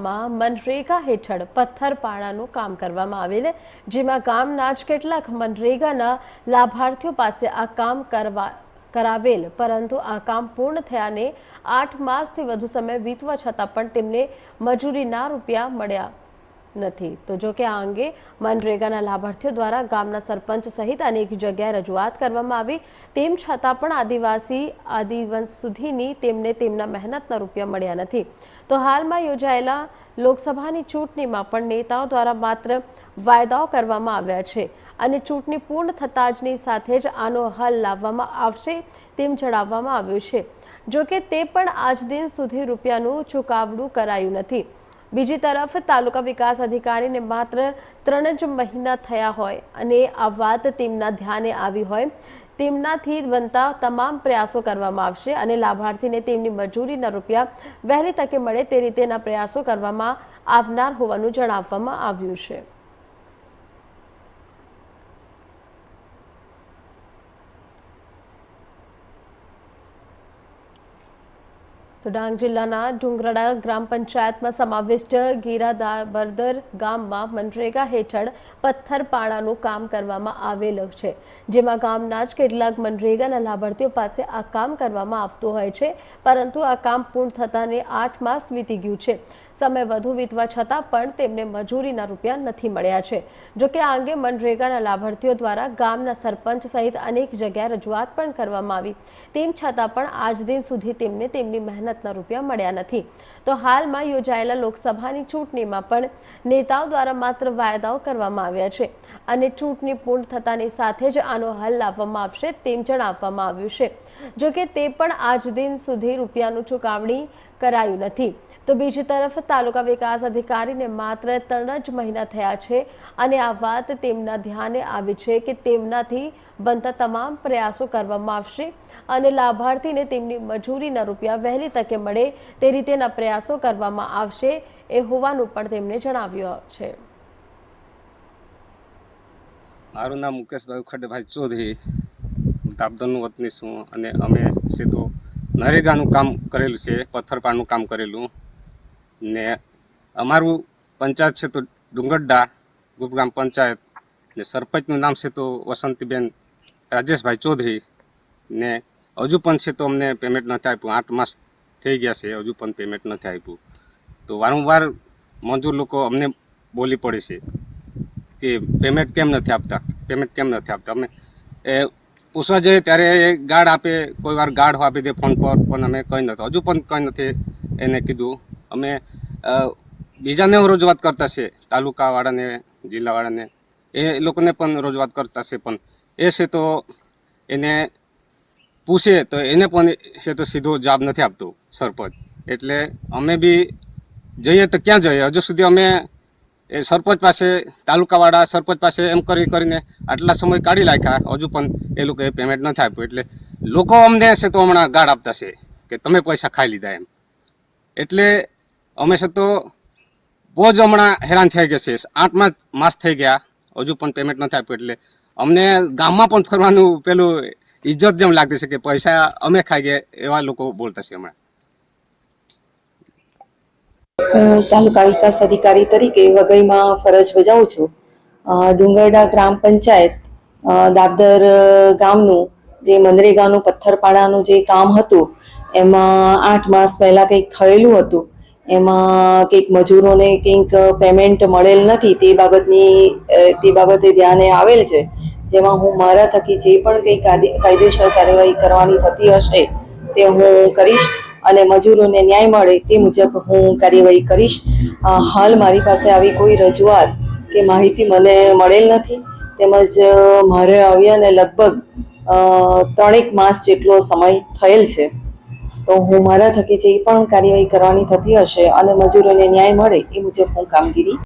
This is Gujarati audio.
ગામમાં મનરેગા હેઠળ પથ્થરપાણાનું કામ કરવામાં આવેલ જેમાં ગામના જ કેટલાક મનરેગાના લાભાર્થીઓ પાસે આ કામ કરવા, કરાવેલ. પરંતુ આ કામ પૂર્ણ થયાને આઠ માસથી વધુ સમય વીતવા છતાં પણ તેમને મજૂરીના રૂપિયા મળ્યા. નથી. તો જો કે આ અંગે મનરેગાના લાભાર્થીઓ દ્વારા ગામના સરપંચ સહિત અનેક જગ્યાએ રજૂઆત કરવામાં આવી. તેમ છતાં પણ આદિવાસી આદિવંશ સુધીની તેમને તેમના મહેનતના રૂપિયા મળ્યા નથી. તો હાલમાં યોજાયેલા લોકસભાની ચૂંટણીમાં પણ નેતાઓ દ્વારા માત્ર વાયદાઓ કરવામાં આવ્યા છે અને ચૂંટણી પૂર્ણ થતાં જની સાથે જ આનો હલ લાવવામાં આવશે તેમ જણાવવામાં આવ્યું છે. જોકે તે પણ આજ દિન સુધી રૂપિયાનું ચુકાવડું કરાયું નથી. બીજી તરફ તાલુકા વિકાસ અધિકારીને માત્ર ત્રણ જ મહિના થયા હોય અને આ વાત તેમના ધ્યાને આવી હોય, તેમનાથી બનતા તમામ પ્રયાસો કરવામાં આવશે અને લાભાર્થીને તેમની મજૂરીના રૂપિયા વહેલી તકે મળે તે રીતેના પ્રયાસો કરવામાં આવનાર હોવાનું જણાવવામાં આવ્યું છે. તો ડાંગ જિલ્લાના ડુંગરાડા ગ્રામ પંચાયતમાં સમાવિષ્ટ ગીરાદાબરદર ગામમાં મનરેગા હેઠળ પથ્થરપાડાનું કામ કરવામાં આવેલું છે, જેમાં ગામના જ કેટલાક મનરેગાના લાભાર્થીઓ પાસે આ કામ કરવામાં આવતું હોય છે, પરંતુ આ કામ પૂર્ણ થતાને આઠ માસ વીતી ગયું છે. સમય વધુ વીતવા છતાં પણ તેમને મજૂરીના રૂપિયા નથી મળ્યા છે. જોકે આ અંગે મનરેગાના લાભાર્થીઓ દ્વારા ગામના સરપંચ સહિત અનેક જગ્યાએ રજૂઆત પણ કરવામાં આવી. તેમ છતાં પણ આજ દિન સુધી તેમને તેમની મહેનતના રૂપિયા મળ્યા નથી. તો હાલમાં યોજાયેલા લોકસભાની ચૂંટણીમાં પણ નેતાઓ દ્વારા માત્ર વાયદાઓ કરવામાં આવ્યા છે અને ચૂંટણી પૂર્ણ થતાની સાથે જ આનો હલ લાવવામાં આવશે તેમ જણાવવામાં આવ્યું છે. જોકે તે પણ આજ દિન સુધી રૂપિયાનું ચુકવણી કરાયું નથી. તો બીજી તરફ તાલુકા વિકાસ અધિકારીને માત્ર ત્રણ જ મહિના થયા છે અને આ વાત તેમના ધ્યાને આવી છે કે તેમનાથી બનતા તમામ પ્રયાસો કરવામાં આવશે અને લાભાર્થીને તેમની મજૂરીના રૂપિયા વહેલી તકે મળે તે રીતેના પ્રયાસો કરવામાં આવશે એ હોવાનું પણ તેમણે જણાવ્યું છે. મારું નામ મુકેશભાઈ ખડેભાઈ ચૌધરી. હું વતની છું અને અમે તો નરેગાનું કામ કરેલું છે, પથ્થરપાડનું કામ કરેલું. ને અમારું પંચાયત છે તો ડુંગરડા ગુપગ્રામ પંચાયત. ને સરપંચનું નામ છે તો વસંતીબેન રાજેશભાઈ ચૌધરી. ને હજુ પણ છે તો અમને પેમેન્ટ નથી આપ્યું. આઠ માસ થઈ ગયા છે, હજુ પણ પેમેન્ટ નથી આપ્યું. તો વારંવાર મજૂર લોકો અમને બોલી પડે છે કે પેમેન્ટ કેમ નથી આપતા? પેમેન્ટ કેમ નથી આપતા? અમે એ પૂછવા જઈએ ત્યારે એ ગાર્ડ આપે, કોઈ વાર ગાર્ડ આપી દે ફોન પર, પણ અમે કંઈ નથી. હજુ પણ કંઈ નથી એને કીધું. અમે બીજાને રજૂઆત કરતા છે, તાલુકાવાળાને, જિલ્લાવાળાને. એ લોકોને પણ રજૂઆત કરતા છે, પણ એ છે તો એને પૂછે તો એને પણ છે તો સીધો જવાબ નથી આપતો, સરપંચ. એટલે અમે બી જઈએ તો ક્યાં જઈએ? હજુ સુધી અમે એ સરપંચ પાસે, તાલુકાવાળા સરપંચ પાસે એમ કરી કરીને આટલા સમય કાઢી નાખ્યા. હજુ પણ એ લોકોએ પેમેન્ટ નથી આપ્યું. એટલે લોકો અમને છે તો હમણાં ગાઢ આપતા છે કે તમે પૈસા ખાઈ લીધા એમ. એટલે અમે છે તો બહુ જ હમણાં હેરાન થઈ ગયા છે. આઠ માસ થઈ ગયા. હજુ પણ પેમેન્ટ નથી આપ્યું. એટલે અમને ગામમાં પણ ફરવાનું પેલું ઇજ્જત જેમ લાગતી છે કે પૈસા અમે ખાઈ ગયા એવા લોકો બોલતા છે હમણાં. હું તાલુકા વિકાસ અધિકારી તરીકે વઘઈમાં ફરજ બજાવું છું. ડુંગરડા ગ્રામ પંચાયત દાદર ગામનું જે મનરેગાનું પથ્થરપાડાનું જે કામ હતું, એમાં આઠ માસ પહેલા કંઈક થયેલું હતું. એમાં કંઈક મજૂરોને કંઈક પેમેન્ટ મળેલ નથી તે બાબતની તે બાબતે ધ્યાને આવેલ છે. જેમાં હું મારા થકી જે પણ કંઈ કાયદેસર કાર્યવાહી કરવાની થતી હશે તે હું કરીશ. અને મજૂરોને ન્યાય મળે તે મુજબ હું કાર્યવાહી કરીશ. હાલ મારી પાસે આવી કોઈ રજૂઆત કે માહિતી મને મળેલ નથી. તેમજ મારે આવ્યાને લગભગ ત્રણેક માસ જેટલો સમય થયેલ છે. તો હું મારા થકી જે પણ કાર્યવાહી કરવાની થતી હશે અને મજૂરોને ન્યાય મળે એ મુજબ હું કામગીરી